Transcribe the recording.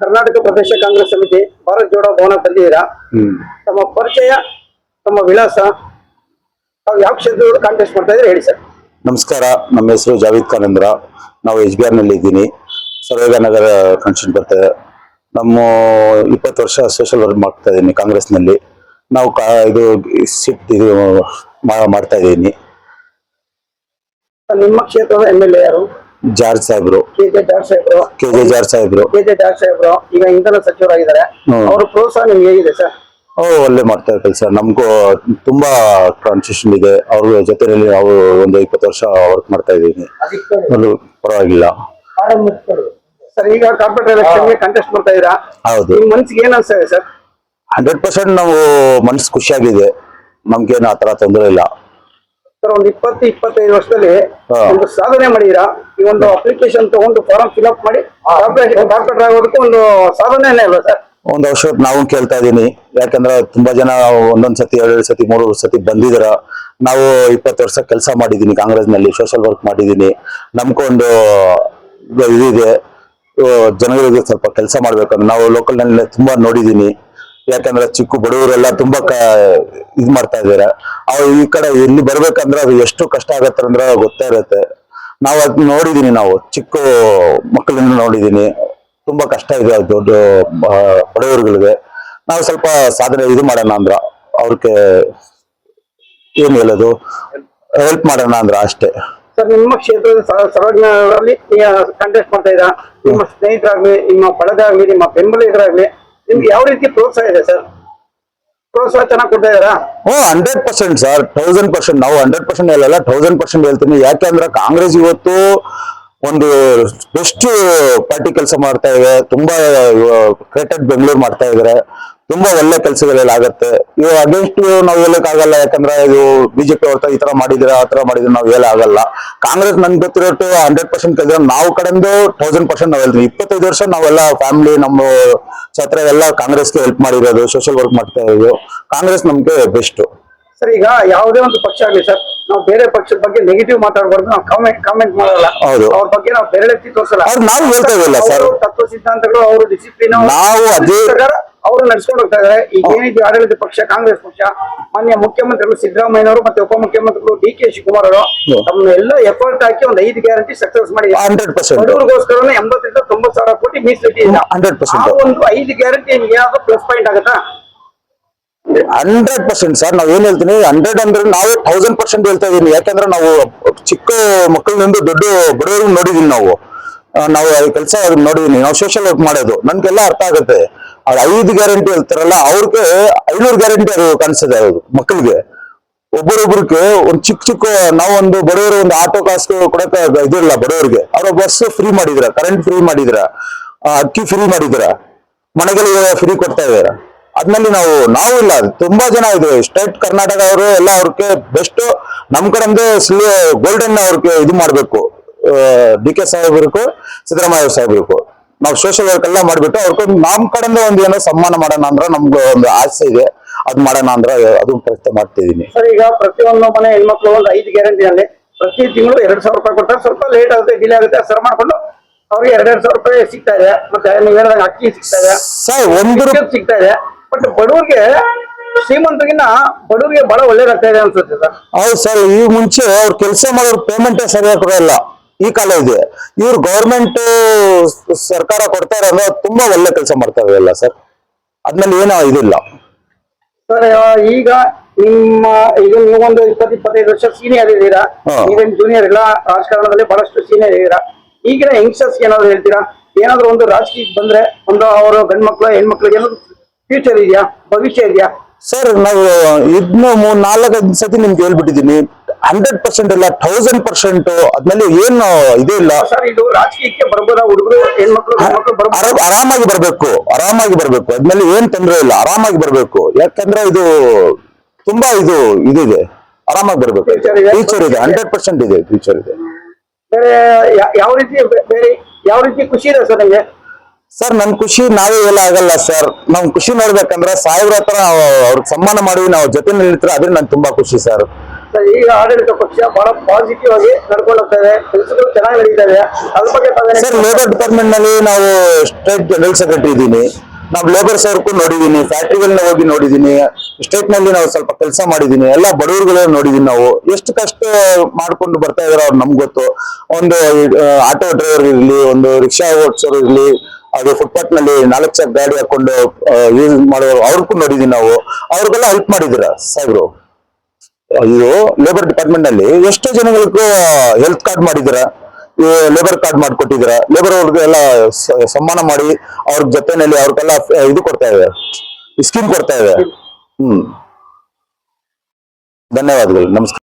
ಕರ್ನಾಟಕ ಪ್ರದೇಶ ಕಾಂಗ್ರೆಸ್ ಸಮಿತಿ ಭಾರತ್ ಜೋಡೋ ಭವನ ಬಂದಿದ್ದೀರಾ ತಮ್ಮ ಪರಿಚಯ ತಮ್ಮ ವಿಳಾಸ ತಾವು ಯಾವ ಕ್ಷೇತ್ರದಲ್ಲಿ ಕಾಂಟೆಸ್ಟ್ ಮಾಡ್ತಾ ಇದ್ರೆ ಹೇಳಿ ಸರ್. ನಮಸ್ಕಾರ ನಮ್ಮ ಹೆಸರು ಜಾವೇದ್ ಖಾನ್ ಅಂದ್ರ ನಾವು ಎಚ್ ಬಿ ಆರ್ನಲ್ಲಿ ಇದ್ದೀನಿ. ಸರ್ವೇಗ ನಗರ ಕನ್ಸ್ಟಿಟ್ಯೂಟ್ ಬರ್ತದೆ ನಮ್ಮ ಇಪ್ಪತ್ತು ವರ್ಷ ಸೋಷಿಯಲ್ ವರ್ಕ್ ಮಾಡ್ತಾ ಇದ್ದೀನಿ ಕಾಂಗ್ರೆಸ್ನಲ್ಲಿ ನಾವು ಇದು ಸಿಟ್ ಇದು ಮಾಡ್ತಾ ಇದ್ದೀನಿ. ನಿಮ್ಮ ಕ್ಷೇತ್ರದ ಎಂ ಎಲ್ ಎ ಯಾರು? ಜಾರ್ಜ್ ಸಾಹೇಬ್ರು. ಕೆ ಜೆ ಜಾರ್ಜ್ ಸಾಹೇಬ್ರು. ಕೆ ಜೆ ಜಾರ್ಜ್ ಸಾಹೇಬ್ರು. ಕೆ ಜೆ ಜಾರ್ಜ್ ಸಾಹೇಬ್ರು ಈಗ ಇಂಧನ ಸಚಿವರಾಗಿದ್ದಾರೆ. ಹ್ಮ್. ಅವರ ಪ್ರೋತ್ಸಾಹ ನಿಮ್ಗೆ ಹೇಗಿದೆ ಸರ್? ಓ ಒಳ್ಳೆ ಮಾಡ್ತಾ ಇರ್ತಾರೆ ಸರ್. ನಮಗೂ ತುಂಬಾ ಟ್ರಾನ್ಸಿಷನ್ ಇದೆ. ಅವ್ರ ಜೊತೆಯಲ್ಲಿ ನಾವು ಒಂದು ಇಪ್ಪತ್ತು ವರ್ಷ ವರ್ಕ್ ಮಾಡ್ತಾ ಇದ್ದೀನಿ ಅದು ಪರವಾಗಿಲ್ಲ. ಸರ್ ಈಗ ಕಾರ್ಪೊರೇಟ್ ಎಲೆಕ್ಷನ್ಗೆ ಕಂಟೆಸ್ಟ್ ಮಾಡ್ತಾ ಇದ್ದೀರಾ? ಹೌದು. ನಿಮ್ ಮನ್ಸಿಗೆ ಏನ್ ಅನ್ಸ್ತಾ ಇದೆ ಸರ್? ಹಂಡ್ರೆಡ್ ಪರ್ಸೆಂಟ್ ನಾವು ಮನಸ್ಸು ಖುಷಿಯಾಗಿದೆ. ನಮ್ಗೇನು ಆ ಥರ ತೊಂದರೆ ಇಲ್ಲ. ಸರ್ ಒಂದು ಇಪ್ಪತ್ತು ಇಪ್ಪತ್ತೈದು ವರ್ಷದಲ್ಲಿ ಒಂದು ಸಾಧನೆ ಮಾಡಿದೀರಾ ಈ ಒಂದು ಅಪ್ಲಿಕೇಶನ್ ತಗೊಂಡು ಫಾರಂ ಫಿಲ್ ಅಪ್ ಮಾಡಿ ಡಾಕ್ಟರ್ ಆಗೋದಕ್ಕೆ ಒಂದು ಸಾಧನೆನೇ ಅಲ್ವಾ ಸರ್? ಒಂದು ವರ್ಷ ನಾವು ಕೇಳ್ತಾ ಇದೀನಿ ಯಾಕಂದ್ರೆ ತುಂಬಾ ಜನ ಒಂದೊಂದ್ ಸತಿ ಎರಡೆರಡು ಸತಿ ಮೂರು ಸತಿ ಬಂದಿದಾರ ನಾವು ಇಪ್ಪತ್ತು ವರ್ಷ ಕೆಲಸ ಮಾಡಿದೀನಿ ಕಾಂಗ್ರೆಸ್ನಲ್ಲಿ ಸೋಷಿಯಲ್ ವರ್ಕ್ ಮಾಡಿದೀನಿ ನಮ್ಕೊಂಡು ಇದಿದೆ ಜನಗಳಿಗೆ ಸ್ವಲ್ಪ ಕೆಲಸ ಮಾಡ್ಬೇಕಂದ್ರೆ ನಾವು ಲೋಕಲ್ನಲ್ಲಿ ತುಂಬಾ ನೋಡಿದೀನಿ ಯಾಕಂದ್ರೆ ಚಿಕ್ಕ ಬಡವರೆಲ್ಲ ತುಂಬಾ ಇದ್ ಮಾಡ್ತಾ ಇದಾರೆ. ಅವ್ರು ಈ ಕಡೆ ಇಲ್ಲಿ ಬರ್ಬೇಕಂದ್ರೆ ಅದು ಎಷ್ಟು ಕಷ್ಟ ಆಗತ್ತೆ ಅಂದ್ರೆ ಗೊತ್ತೇ ಇರುತ್ತೆ. ನಾವು ಅದ್ ನೋಡಿದೀನಿ ನಾವು, ಚಿಕ್ಕ ಮಕ್ಕಳಿಂದ ನೋಡಿದೀನಿ. ತುಂಬಾ ಕಷ್ಟ ಇದೆ ದೊಡ್ಡ ಬಡವರುಗಳಿಗೆ. ನಾವು ಸ್ವಲ್ಪ ಸಾಧನೆ ಇದು ಮಾಡೋಣ ಅಂದ್ರ ಅವ್ರಿಗೆ ಏನ್ ಹೇಳೋದು? ಹೆಲ್ಪ್ ಮಾಡೋಣ ಅಂದ್ರ ಅಷ್ಟೇ. ಸರ್, ನಿಮ್ಮ ಕ್ಷೇತ್ರದ ಸರ್ವಜ್ಞರಲ್ಲಿ ಕಂಟೆಸ್ಟ್ ಮಾಡ್ತಾ ಇದ್ದೀರಾ? ನಿಮ್ಮ ಸ್ನೇಹಿತರಾಗ್ಲಿ, ನಿಮ್ಮ ಆಗ್ಲಿ ನಿಮ್ಮ ಬೆಂಬಲಿಗರಾಗ್ಲಿ ನಿಮ್ಗೆ ಯಾವ ರೀತಿ ಪ್ರೋತ್ಸಾಹ ಇದೆ ಸರ್? ಪ್ರೋತ್ಸಾಹ ಚೆನ್ನಾಗಿ ಕೊಡ್ತಾ ಇದ್ದಾರಾ? ಹ್ಞೂ hundred percent sir. Thousand percent ನಾವು ಹಂಡ್ರೆಡ್ ಪರ್ಸೆಂಟ್ ಹೇಳಲ್ಲ ಥೌಸಂಡ್ ಪರ್ಸೆಂಟ್ ಹೇಳ್ತೀನಿ. ಯಾಕೆಂದ್ರೆ ಕಾಂಗ್ರೆಸ್ ಇವತ್ತು ಒಂದು ಬೆಸ್ಟ್ ಪಾರ್ಟಿ ಕೆಲಸ ಮಾಡ್ತಾ ಇದೆ ತುಂಬಾ ಕ್ರೇಟೆಡ್ ಬೆಂಗಳೂರು ಮಾಡ್ತಾ ಇದಾರೆ. ತುಂಬಾ ಒಳ್ಳೆ ಕೆಲಸಗಳೆಲ್ಲ ಆಗತ್ತೆ. ಇವಾಗ ಅಗೇನ್ಸ್ಟ್ ನಾವು ಹೇಳಕ್ಕಾಗಲ್ಲ ಯಾಕಂದ್ರೆ ಇದು ಬಿಜೆಪಿ ಅವ್ರ ಈ ತರ ಮಾಡಿದ್ರೆ, ಆ ತರ ಮಾಡಿದ್ರೆ ನಾವು ಹೇಳಾಗಲ್ಲ ಕಾಂಗ್ರೆಸ್ ನನ್ಗೆ ಗೊತ್ತಿರೋಟ್ಟು ಹಂಡ್ರೆಡ್ ಪರ್ಸೆಂಟ್ ಕಲ್ದ್ರೆ ನಾವು ಕಡೆಯಿಂದ ತೌಸಂಡ್ ಪರ್ಸೆಂಟ್ ನಾವು ಹೇಳ್ತೀವಿ. ಇಪ್ಪತ್ತೈದು ವರ್ಷ ನಾವೆಲ್ಲ ಫ್ಯಾಮಿಲಿ ನಮ್ಮ ಛತ್ರ ಎಲ್ಲ ಕಾಂಗ್ರೆಸ್ಗೆ ಹೆಲ್ಪ್ ಮಾಡಿರೋದು ಸೋಷಿಯಲ್ ವರ್ಕ್ ಮಾಡ್ತಾ ಇರೋದು. ಕಾಂಗ್ರೆಸ್ ನಮ್ಗೆ ಬೆಸ್ಟ್ ಸರ್, ಈಗ ಯಾವುದೇ ಒಂದು ಪಕ್ಷ ಆಗಲಿ ಸರ್ ನಾವು ಬೇರೆ ಪಕ್ಷದ ಬಗ್ಗೆ ನೆಗೆಟಿವ್ ಮಾತಾಡಬಾರ್ದು ನಾವು ಕಾಮೆಂಟ್ ಕಾಮೆಂಟ್ ಮಾಡಲ್ಲ ಹೌದು. ಅವ್ರ ಬಗ್ಗೆ ನಾವು ಬೆರಳೆತ್ತಿ ತೋರಿಸಲ್ಲ ಅವ್ರು ನಾವು ಹೇಳ್ತಾ. ಅವ್ರ ತತ್ವ ಸಿದ್ಧಾಂತಗಳು ಅವರು ಡಿಸಿಪ್ಲಿನ್ ನಾವು ಅದೇ- ಅವರು ನಡ್ಸ್ಕೊಂಡು ಹೋಗ್ತಾ ಇದಾರೆ ಈಗ ಏನಿದೆ ಆಡಳಿತ ಪಕ್ಷ ಕಾಂಗ್ರೆಸ್ ಪಕ್ಷ ಮಾನ್ಯ ಮುಖ್ಯಮಂತ್ರಿಗಳು ಸಿದ್ದರಾಮಯ್ಯ ಅವರು ಮತ್ತೆ ಉಪಮುಖ್ಯಮಂತ್ರಿಗಳು ಡಿ ಕೆ ಶಿವಕುಮಾರ್ ಅವರು ಹ್ಮ್. ತಮ್ಮ ಎಲ್ಲ ಎಫರ್ಟ್ ಹಾಕಿ ಒಂದು ಐದು ಗ್ಯಾರಂಟಿ ಸಕ್ಸಸ್ ಮಾಡಿ ಹಂಡ್ರೆಡ್ ಪರ್ಸೆಂಟ್ ಬಡವರಿಗೋಸ್ಕರ ಎಂಬತ್ತರಿಂದ ತೊಂಬತ್ತು ಸಾವಿರ ಕೋಟಿ ಮೀಸಲಿಟ್ಟಿ ಇಲ್ಲ. ಹಂಡ್ರೆಡ್ ಆ ಪರ್ಸೆಂಟ್ ಒಂದು ಐದು ಗ್ಯಾರಂಟಿ ಏನಾದ್ರು ಪ್ಲಸ್ ಪಾಯಿಂಟ್ ಆಗುತ್ತಾ ಹಂಡ್ರೆಡ್ ಪರ್ಸೆಂಟ್ ಸರ್, ನಾವ್ ಏನ್ ಹೇಳ್ತೀನಿ, ಹಂಡ್ರೆಡ್ ಅಂದ್ರೆ ನಾವು ಥೌಸಂಡ್ ಪರ್ಸೆಂಟ್ ಹೇಳ್ತಾ ಇದೀನಿ. ಯಾಕಂದ್ರೆ ನಾವು ಚಿಕ್ಕ ಮಕ್ಕಳಿಂದ ದೊಡ್ಡ ಬಡವರು ನೋಡಿದೀನಿ ನಾವು. ನಾವು ಕೆಲಸ ನೋಡಿದೀನಿ. ನಾವು ಸೋಷಿಯಲ್ ವರ್ಕ್ ಮಾಡೋದು. ನನ್ಗೆಲ್ಲ ಅರ್ಥ ಆಗುತ್ತೆ. ಅವ್ರ ಐದು ಗ್ಯಾರಂಟಿ ಹೇಳ್ತಾರಲ್ಲ, ಅವ್ರಿಗೆ ಐನೂರು ಗ್ಯಾರಂಟಿ ಅದು ಕಾಣಿಸ್ತದೆ ಅದು ಮಕ್ಕಳಿಗೆ. ಒಬ್ಬರೊಬ್ರಿಗೆ ಒಂದ್ ಚಿಕ್ಕ ಚಿಕ್ಕ ನಾವೊಂದು ಬಡವರು ಒಂದು ಆಟೋ ಕಾಸ್ ಕೊಡಕ್ಕೆ ಇದಿಲ್ಲ ಬಡವರಿಗೆ. ಅವ್ರ ಬಸ್ ಫ್ರೀ ಮಾಡಿದ್ರ ಕರೆಂಟ್ ಫ್ರೀ ಮಾಡಿದ್ರ ಅಕ್ಕಿ ಫ್ರೀ ಮಾಡಿದ್ರ ಮನೆಗಳಿಗೆ ಫ್ರೀ ಕೊಡ್ತಾ ಇದಾರೆ. ಅದ್ನಲ್ಲಿ ನಾವು ನಾವು ಇಲ್ಲ ತುಂಬಾ ಜನ ಇದು ಸ್ಟೇಟ್ ಕರ್ನಾಟಕ ಅವರು ಎಲ್ಲ ಅವ್ರಿಗೆ ಬೆಸ್ಟ್ ನಮ್ ಕಡೆಯಿಂದ ಗೋಲ್ಡನ್ ಅವ್ರಿಗೆ ಇದು ಮಾಡ್ಬೇಕು. ಡಿ ಕೆ ಸಾಹೇಬ್ರಿಗೂ ಸಿದ್ದರಾಮಯ್ಯ ಸಾಹೇಬ್ರಿಗೂ ನಾವು ಸೋಷಿಯಲ್ ವರ್ಕ್ ಎಲ್ಲ ಮಾಡ್ಬಿಟ್ಟು ಅವ್ರಿಗೆ ನಮ್ ಕಡೆಯಿಂದ ಒಂದು ಏನೋ ಸನ್ಮಾನ ಮಾಡೋಣ ಅಂದ್ರೆ ನಮ್ಗೆ ಒಂದು ಆಸೆ ಇದೆ. ಅದ್ ಮಾಡೋಣ ಅಂದ್ರೆ ಅದು ಪ್ರಯತ್ನ ಮಾಡ್ತಿದೀನಿ ಸರ್ ಈಗ ಪ್ರತಿಯೊಂದು ಮನೆ ಹೆಣ್ಮಕ್ಳು ಒಂದು ಐದು ಗ್ಯಾರಂಟಿನಲ್ಲಿ ಪ್ರತಿ ತಿಂಗಳು ಎರಡ್ ಸಾವಿರ ರೂಪಾಯಿ ಕೊಡ್ತಾರೆ. ಸ್ವಲ್ಪ ಲೇಟ್ ಆಗುತ್ತೆ ಡಿಲೇ ಆಗುತ್ತೆ ಸರ್ ಮಾಡ್ಕೊಂಡು ಅವ್ರಿಗೆ ಎರಡೆರಡು ಸಾವಿರ ರೂಪಾಯಿ ಸಿಗ್ತಾ ಇದೆ. ಮತ್ತೆ ನೀವು ಹೇಳಿದಾಗ ಅಕ್ಕಿ ಸಿಗ್ತಾ ಇದೆ. ಸರ್ ಒಂದು ಸಿಗ್ತಾ ಇದೆ. ಬಟ್ ಬಡವ್ರಿಗೆ ಶ್ರೀಮಂತರಿಗಿನ್ನ ಬಡವ್ರಿಗೆ ಬಹಳ ಒಳ್ಳೇದಾಗ್ತಾ ಇದೆ ಅನ್ಸುತ್ತೆ ಸರ್. ಹೌದು ಸರ್ ಈ ಮುಂಚೆ ಅವ್ರು ಕೆಲಸ ಮಾಡೋರ್ ಪೇಮೆಂಟ್ ಸರಿಯಾಗಿ ಕೊಡೋಲ್ಲ ಈ ಕಾಲ ಇದೆ ಇವ್ರು ಗೌರ್ಮೆಂಟ್ ಸರ್ಕಾರ ಕೊಡ್ತಾರೆ ಅಂದ್ರೆ ತುಂಬಾ ಒಳ್ಳೆ ಕೆಲಸ ಮಾಡ್ತಾ ಇದೆಯಲ್ಲ ಸರ್. ಅದ್ಮೇಲೆ ಏನೋ ಇದಿಲ್ಲ. ಸರ್ ಈಗ ನಿಮ್ಮ ಈಗ ನೀವೊಂದು ಇಪ್ಪತ್ತು ಇಪ್ಪತ್ತೈದು ವರ್ಷ ಸೀನಿಯರ್ ಇದ್ದೀರಾ. ನೀವೇನ್ ಜೂನಿಯರ್ ಇಲ್ಲ ರಾಜಕಾರಣದಲ್ಲಿ ಬಹಳಷ್ಟು ಸೀನಿಯರ್ ಇದ್ದೀರಾ? ಈಗಿನ ಯಂಗ್ಸ್ಟರ್ಸ್ ಏನಾದ್ರು ಹೇಳ್ತೀರಾ? ಏನಾದ್ರು ಒಂದು ರಾಜಕೀಯ ಬಂದ್ರೆ ಒಂದು ಅವರು ಗಂಡ್ಮಕ್ಳು ಹೆಣ್ಮಕ್ಳಿಗೆ ಏನಾದ್ರು ಫ್ಯೂಚರ್ ಇದೆಯಾ? ಭವಿಷ್ಯ ಇದೆಯಾ? ಸರ್ ನಾವು ಇದ್ನ ಮೂರ್ ನಾಲ್ಕೈದು ಸತಿ ನಿಮ್ಗೆ ಹೇಳ್ಬಿಟ್ಟಿದೀನಿ ಹಂಡ್ರೆಡ್ ಪರ್ಸೆಂಟ್ ಇಲ್ಲ ಥೌಸಂಡ್ ಪರ್ಸೆಂಟ್ ಅದ್ಮೇಲೆ ಏನು ಇದೇ ಇಲ್ಲ. ಸರ್ ಇದು ರಾಜಕೀಯಕ್ಕೆ ಬರ್ಬೋದ? ಹುಡುಗರು ಹೆಣ್ಮಕ್ಳು ಆರಾಮಾಗಿ ಬರ್ಬೇಕು ಆರಾಮಾಗಿ ಬರ್ಬೇಕು. ಅದ್ಮೇಲೆ ಏನ್ ತೊಂದರೆ ಇಲ್ಲ ಆರಾಮಾಗಿ ಬರ್ಬೇಕು. ಯಾಕಂದ್ರೆ ಇದು ತುಂಬಾ ಇದು ಇದಿದೆ. ಆರಾಮಾಗಿ ಬರ್ಬೇಕು. ಫ್ಯೂಚರ್ ಇದೆ. ಹಂಡ್ರೆಡ್ ಪರ್ಸೆಂಟ್ ಇದೆ ಫ್ಯೂಚರ್ ಇದೆ. ಬೇರೆ ಯಾವ ರೀತಿ ಬೇರೆ ಯಾವ ರೀತಿ ಖುಷಿ ಇದೆ ಸರ್ ನಿಮ್ಗೆ? ಸರ್ ನನ್ ಖುಷಿ ನಾವೇ ಎಲ್ಲ ಆಗಲ್ಲ ಸರ್ ನಮ್ ಖುಷಿ ನೋಡ್ಬೇಕಂದ್ರೆ ಸಾಹೇಬ್ರ ಹತ್ರ ಅವ್ರಿಗೆ ಸಮ್ಮಾನ ಮಾಡಿ ನಾವು ಜೊತೆ ನಿಲ್ತಾರೆ ಅದ್ರ ನನ್ ತುಂಬಾ ಖುಷಿ ಸರ್ ಈಗ ಆಡಳಿತ ಪಕ್ಷ ಬಹಳ ಪಾಸಿಟಿವ್ ಆಗಿ ನಡ್ಕೊಂಡು ಹೋಗ್ತಾ ಇದೆ. ಕೆಲಸಗಳು ಚೆನ್ನಾಗಿ ನಡೀತಾ ಇದೆ. ಅದ್ರ ಬಗ್ಗೆ ಸರ್ ಲೇಬರ್ ಡಿಪಾರ್ಟ್ಮೆಂಟ್ನಲ್ಲಿ ನಾವು ಸ್ಟೇಟ್ ಜನರಲ್ ಸೆಕ್ರೆಟರಿ ಇದ್ದೀನಿ ನಾವು ಲೇಬರ್ ಸರ್ಕು ನೋಡಿದೀನಿ. ಫ್ಯಾಕ್ಟ್ರಿಗಳನ್ನ ಹೋಗಿ ನೋಡಿದೀನಿ. ಸ್ಟೇಟ್ನಲ್ಲಿ ನಾವು ಸ್ವಲ್ಪ ಕೆಲಸ ಮಾಡಿದೀನಿ. ಎಲ್ಲ ಬಡವರುಗಳನ್ನ ನೋಡಿದೀನಿ ನಾವು. ಎಷ್ಟು ಕಷ್ಟ ಮಾಡ್ಕೊಂಡು ಬರ್ತಾ ಇದಾರೆ ಅವ್ರು ನಮ್ಗೆ ಗೊತ್ತು. ಒಂದು ಆಟೋ ಡ್ರೈವರ್ ಇರ್ಲಿ ಒಂದು ರಿಕ್ಷಾ ಓಡಿಸೋರು ಇರ್ಲಿ ಅದು ಫುಟ್ಪಾತ್ನಲ್ಲಿ ನಾಲ್ಕು ಚಕ್ ಗಾಡಿ ಹಾಕೊಂಡು ಯೂಸ್ ಮಾಡೋರು ಅವ್ರಿಗೂ ನೋಡಿದೀವಿ ನಾವು. ಅವ್ರಿಗೆಲ್ಲ ಹೆಲ್ಪ್ ಮಾಡಿದಿರ ಸಾಹೇಬ್ರು? ಇದು ಲೇಬರ್ ಡಿಪಾರ್ಟ್ಮೆಂಟ್ನಲ್ಲಿ ಎಷ್ಟೋ ಜನಗಳಿಗೂ ಹೆಲ್ತ್ ಕಾರ್ಡ್ ಮಾಡಿದಿರ ಲೇಬರ್ ಕಾರ್ಡ್ ಮಾಡ್ಕೊಟ್ಟಿದಿರ ಲೇಬರ್ ಅವ್ರಿಗೆಲ್ಲ ಸ- ಸನ್ಮಾನ ಮಾಡಿ ಅವ್ರ ಜೊತೆನಲ್ಲಿ ಅವ್ರಿಗೆಲ್ಲ ಇದು ಕೊಡ್ತಾ ಇದೆ ಸ್ಕೀಮ್ ಕೊಡ್ತಾ ಇದೆ ಹ್ಮ್. ಧನ್ಯವಾದಗಳು. ನಮಸ್ಕಾರ.